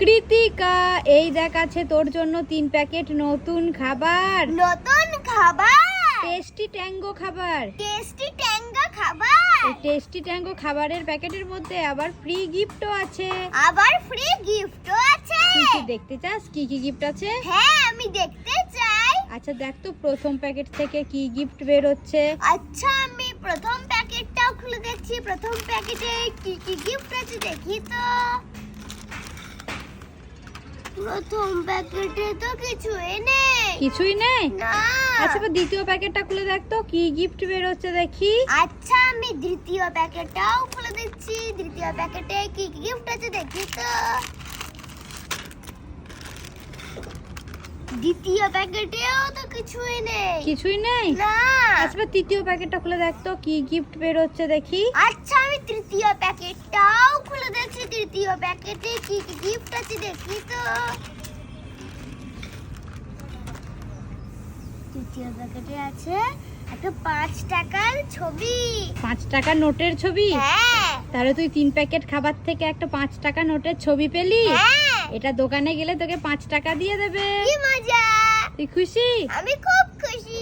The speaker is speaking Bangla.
কৃতিকা এই দেখ আছে তোর জন্য তিন প্যাকেট নতুন খাবার। নতুন খাবার? টেস্টি ট্যাঙ্গো খাবার। টেস্টি ট্যাঙ্গা খাবার? এই টেস্টি ট্যাঙ্গো খাবারের প্যাকেটের মধ্যে আবার ফ্রি গিফটও আছে। আবার ফ্রি গিফটও আছে? তুই কি দেখতে চাস? কি কি গিফট আছে? হ্যাঁ আমি দেখতে চাই। আচ্ছা দেখ তো প্রথম প্যাকেট থেকে কি গিফট বের হচ্ছে আচ্ছা আমি প্রথম প্যাকেটটাও খুলে দেখছি। প্রথম প্যাকেটে কি কি গিফট আছে দেখি তো। প্রথম প্যাকেটে তো কিছুই নেই। কিছুই নেই? আচ্ছা এবার দ্বিতীয় প্যাকেটটা খুলে দেখ তো কি গিফট বের হচ্ছে দেখি। আচ্ছা আমি দ্বিতীয় প্যাকেটটাও খুলে দিচ্ছি। দ্বিতীয় প্যাকেটে কি কি গিফট আছে দেখি তো। দ্বিতীয় প্যাকেটেও তো কিছুই নেই। কিছুই নেই? না। আচ্ছা তৃতীয় প্যাকেটটা খুলে দেখ তো কি গিফট বের হচ্ছে দেখি। আচ্ছা আমি তৃতীয় প্যাকেটটাও খুলে দেখছি তৃতীয় প্যাকেটে কি কি গিফট আছে দেখি তো। তৃতীয় প্যাকেটে আছে একটা পাঁচ টাকার ছবি। পাঁচ টাকা নোটের ছবি? হ্যাঁ। তাহলে তুই তিন প্যাকেট খাবার থেকে একটা পাঁচ টাকা নোটের ছবি পেলি? হ্যাঁ। এটা দোকানে গেলে তোকে পাঁচ টাকা দিয়ে দেবে। কি মজা। তুই খুশি? আমি খুব খুশি